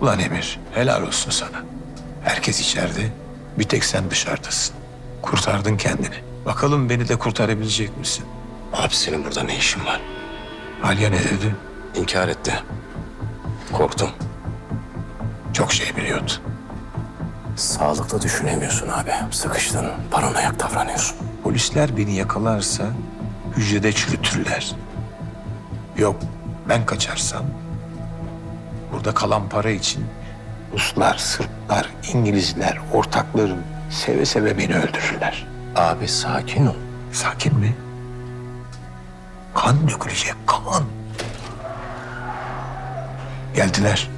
Ulan Emir, helal olsun sana. Herkes içeride, bir tek sen dışarıdasın. Kurtardın kendini. Bakalım beni de kurtarabilecek misin? Abi senin burada ne işin var? Alya ne dedi? İnkar etti. Korktum. Çok şey biliyordu. Sağlıklı düşünemiyorsun abi. Sıkıştın, paranoyak davranıyorsun. Polisler beni yakalarsa hücrede çürütürler. Yok, ben kaçarsam burada kalan para için Ruslar, Sırplar, İngilizler, ortaklarım seve seve beni öldürürler. Abi sakin ol. Sakin mi? Kan dökülecek, kan. Geldiler.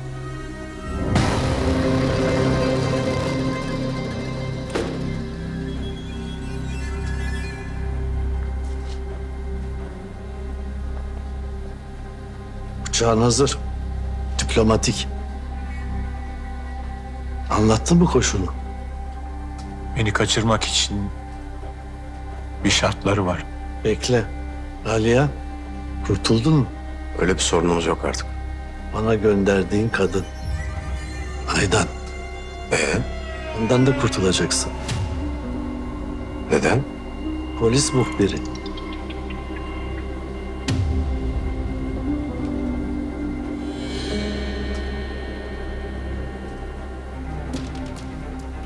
Uçağın hazır. Diplomatik. Anlattın mı koşulu? Beni kaçırmak için bir şartları var. Bekle. Aliye, kurtuldun mu? Öyle bir sorunumuz yok artık. Bana gönderdiğin kadın. Aydan. Ee, Ondan da kurtulacaksın. neden? Polis muhbiri.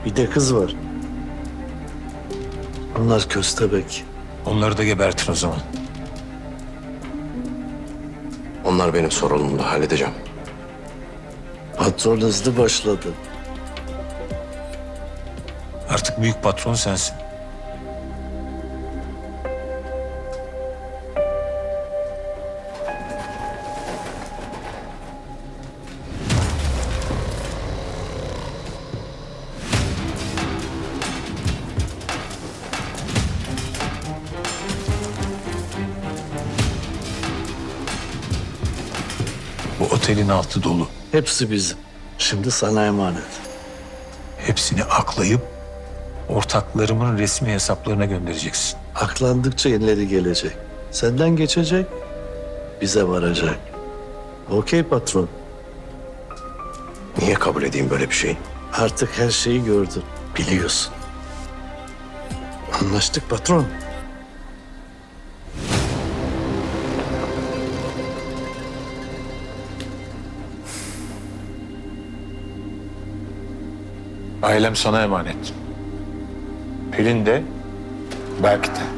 Bir de kız var. Onlar köstebek. Onları da gebertin o zaman. Onlar benim sorunumda halledeceğim. Patron hızlı başladı. Artık büyük patron sensin. Otelin altı dolu. Hepsi bizim. Şimdi sana emanet. Hepsini aklayıp ortaklarımın resmi hesaplarına göndereceksin. Aklandıkça yenileri gelecek. Senden geçecek, bize varacak. Okey patron. Niye kabul edeyim böyle bir şeyi? Artık her şeyi gördün. Biliyorsun. Anlaştık patron. Ailem sana emanet. Pelin de, Berk de.